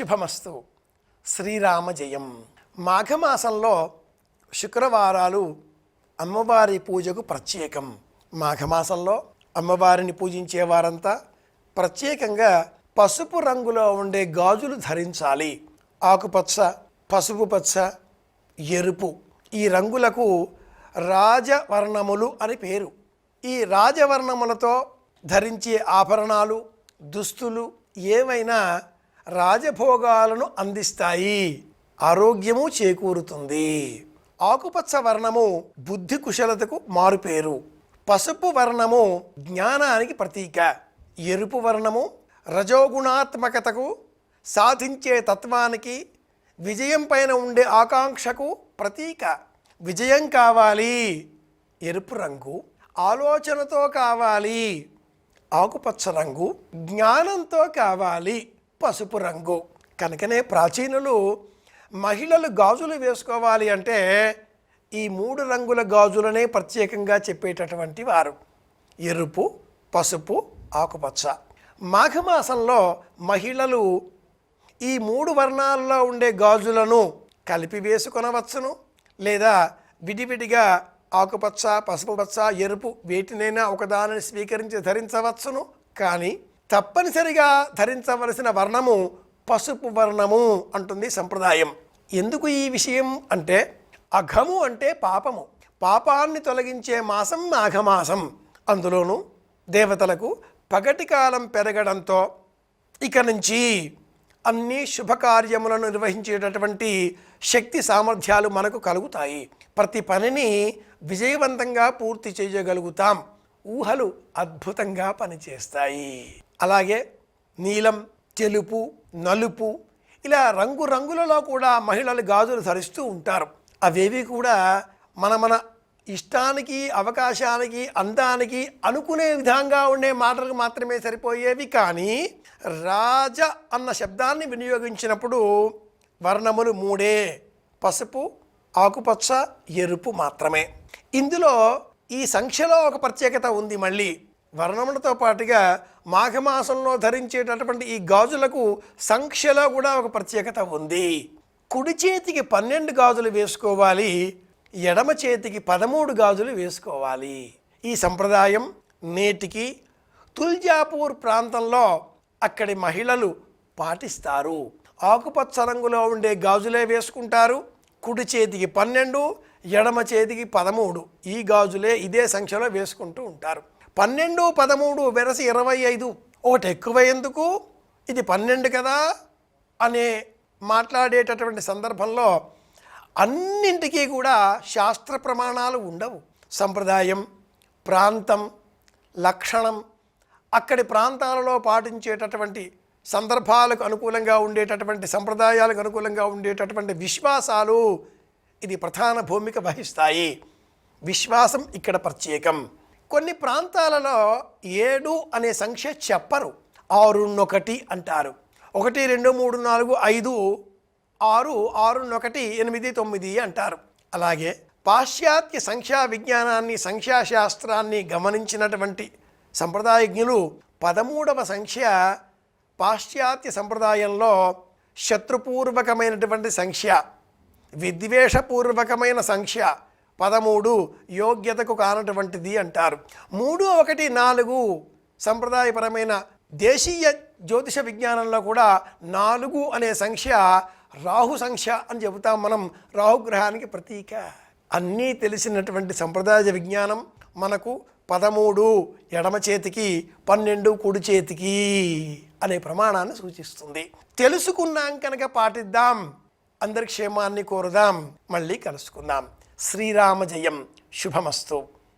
శుభమస్తు. శ్రీరామ జయం. మాఘమాసంలో శుక్రవారాలు అమ్మవారి పూజకు ప్రత్యేకం. మాఘమాసంలో అమ్మవారిని పూజించే వారంతా ప్రత్యేకంగా పసుపు రంగులో ఉండే గాజులు ధరించాలి. ఆకుపచ్చ పసుపు పచ్చ ఎరుపు ఈ రంగులకు రాజవర్ణములు అని పేరు. ఈ రాజవర్ణములతో ధరించే ఆభరణాలు దుస్తులు ఏవైనా రాజభోగాలను అందిస్తాయి. ఆరోగ్యము చేకూరుతుంది. ఆకుపచ్చ వర్ణము బుద్ధి కుశలతకు మారుపేరు. పసుపు వర్ణము జ్ఞానానికి ప్రతీక. ఎరుపు వర్ణము రజోగుణాత్మకతకు సాధించే తత్వానికి విజయం పైన ఉండే ఆకాంక్షకు ప్రతీక. విజయం కావాలి. ఎరుపు రంగు ఆలోచనతో కావాలి. ఆకుపచ్చ రంగు జ్ఞానంతో కావాలి. పసుపు రంగు. కనుకనే ప్రాచీనులు మహిళలు గాజులు వేసుకోవాలి అంటే ఈ మూడు రంగుల గాజులనే ప్రత్యేకంగా చెప్పేటటువంటి వారు. ఎరుపు పసుపు ఆకుపచ్చ. మాఘమాసంలో మహిళలు ఈ మూడు వర్ణాల్లో ఉండే గాజులను కలిపి వేసుకొనవచ్చును. లేదా విడివిడిగా ఆకుపచ్చ పసుపు పచ్చ ఎరుపు వేటినైనా ఒకదానిని స్వీకరించి ధరించవచ్చును. కానీ తప్పనిసరిగా ధరించవలసిన వర్ణము పసుపు వర్ణము అంటుంది సంప్రదాయం. ఎందుకు ఈ విషయం అంటే అఘము అంటే పాపము. పాపాన్ని తొలగించే మాసం మాఘమాసం అందులోనూ దేవతలకు పగటి కాలం పెరగడంతో ఇక నుంచి అన్ని శుభకార్యములను నిర్వహించేటటువంటి శక్తి సామర్థ్యాలు మనకు కలుగుతాయి. ప్రతి పనిని విజయవంతంగా పూర్తి చేయగలుగుతాం. ఊహలు అద్భుతంగా పనిచేస్తాయి. అలాగే నీలం తెలుపు నలుపు ఇలా రంగు రంగులలో కూడా మహిళలు గాజులు ధరిస్తూ ఉంటారు. అవేవి కూడా మన మన ఇష్టానికి అవకాశానికి అందానికి అనుకునే విధంగా ఉండే మాటలకు మాత్రమే సరిపోయేవి కానీ రాజ అన్న శబ్దాన్ని వినియోగించినప్పుడు వర్ణములు మూడే. పసుపు ఆకుపచ్చ ఎరుపు మాత్రమే. ఇందులో ఈ సంఖ్యలో ఒక ప్రత్యేకత ఉంది మళ్ళీ. వర్ణములతో పాటుగా మాఘమాసంలో ధరించేటటువంటి ఈ గాజులకు సంఖ్యలో కూడా ఒక ప్రత్యేకత ఉంది. కుడి చేతికి పన్నెండు గాజులు వేసుకోవాలి ఎడమ చేతికి పదమూడు గాజులు వేసుకోవాలి. ఈ సంప్రదాయం నేటికి తుల్జాపూర్ ప్రాంతంలో అక్కడి మహిళలు పాటిస్తారు. ఆకుపచ్చ రంగులో ఉండే గాజులే వేసుకుంటారు. కుడి చేతికి పన్నెండు ఎడమ చేతికి పదమూడు. ఈ గాజులే ఇదే సంఖ్యలో వేసుకుంటూ ఉంటారు. పన్నెండు పదమూడు వెరసి ఇరవై ఐదు. ఒకటి ఎక్కువ ఎందుకు ఇది పన్నెండు కదా? అనే మాట్లాడేటటువంటి సందర్భంలో అన్నింటికీ కూడా శాస్త్ర ప్రమాణాలు ఉండవు. సంప్రదాయం ప్రాంతం లక్షణం అక్కడి ప్రాంతాలలో పాటించేటటువంటి సందర్భాలకు అనుకూలంగా ఉండేటటువంటి సంప్రదాయాలకు అనుకూలంగా ఉండేటటువంటి విశ్వాసాలు ఇది ప్రధాన భూమిక వహిస్తాయి. విశ్వాసం ఇక్కడ ప్రత్యేకం. కొన్ని ప్రాంతాలలో ఏడు అనే సంఖ్య చెప్పరు. ఆరున్నొకటి అంటారు. ఒకటి రెండు మూడు నాలుగు ఐదు ఆరు ఆరున్నొకటి ఎనిమిది తొమ్మిది అంటారు. అలాగే పాశ్చాత్య సంఖ్యా విజ్ఞానాన్ని సంఖ్యాశాస్త్రాన్ని గమనించినటువంటి సంప్రదాయజ్ఞులు పదమూడవ సంఖ్య పాశ్చాత్య సంప్రదాయంలో శత్రుపూర్వకమైనటువంటి సంఖ్య విద్వేషపూర్వకమైన సంఖ్య పదమూడు యోగ్యతకు కానటువంటిది అంటారు. మూడు ఒకటి నాలుగు సంప్రదాయపరమైన దేశీయ జ్యోతిష విజ్ఞానంలో కూడా నాలుగు అనే సంఖ్య రాహు సంఖ్య అని చెబుతాం మనం రాహుగ్రహానికి ప్రతీక. అన్నీ తెలిసినటువంటి సంప్రదాయ విజ్ఞానం మనకు పదమూడు ఎడమ చేతికి పన్నెండు కుడి చేతికి అనే ప్రమాణాన్ని సూచిస్తుంది. తెలుసుకున్నాం కనుక పాటిద్దాం. అందరి క్షేమాన్ని కోరుదాం. మళ్ళీ కలుసుకుందాం. శ్రీరామ జయం శుభమస్తు.